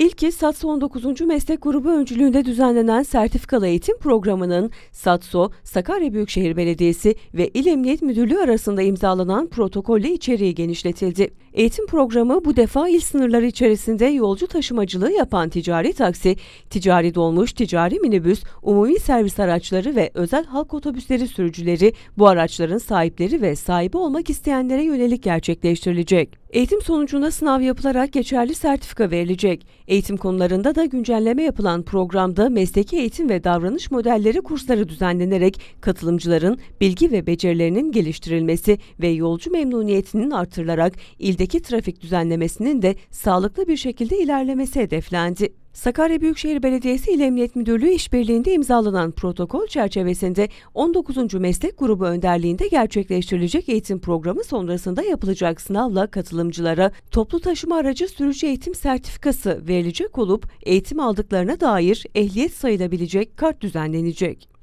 İlki SATSO 19. Meslek Grubu öncülüğünde düzenlenen sertifikalı eğitim programının SATSO, Sakarya Büyükşehir Belediyesi ve İl Emniyet Müdürlüğü arasında imzalanan protokolle içeriği genişletildi. Eğitim programı bu defa il sınırları içerisinde yolcu taşımacılığı yapan ticari taksi, ticari dolmuş, ticari minibüs, umumi servis araçları ve özel halk otobüsleri sürücüleri, bu araçların sahipleri ve sahibi olmak isteyenlere yönelik gerçekleştirilecek. Eğitim sonucunda sınav yapılarak geçerli sertifika verilecek. Eğitim konularında da güncelleme yapılan programda mesleki eğitim ve davranış modelleri kursları düzenlenerek katılımcıların bilgi ve becerilerinin geliştirilmesi ve yolcu memnuniyetinin artırılarak ildeki trafik düzenlemesinin de sağlıklı bir şekilde ilerlemesi hedeflendi. Sakarya Büyükşehir Belediyesi İl Emniyet Müdürlüğü işbirliğinde imzalanan protokol çerçevesinde 19. Meslek Grubu önderliğinde gerçekleştirilecek eğitim programı sonrasında yapılacak sınavla katılımcılara toplu taşıma aracı sürücü eğitim sertifikası verilecek olup eğitim aldıklarına dair ehliyet sayılabilecek kart düzenlenecek.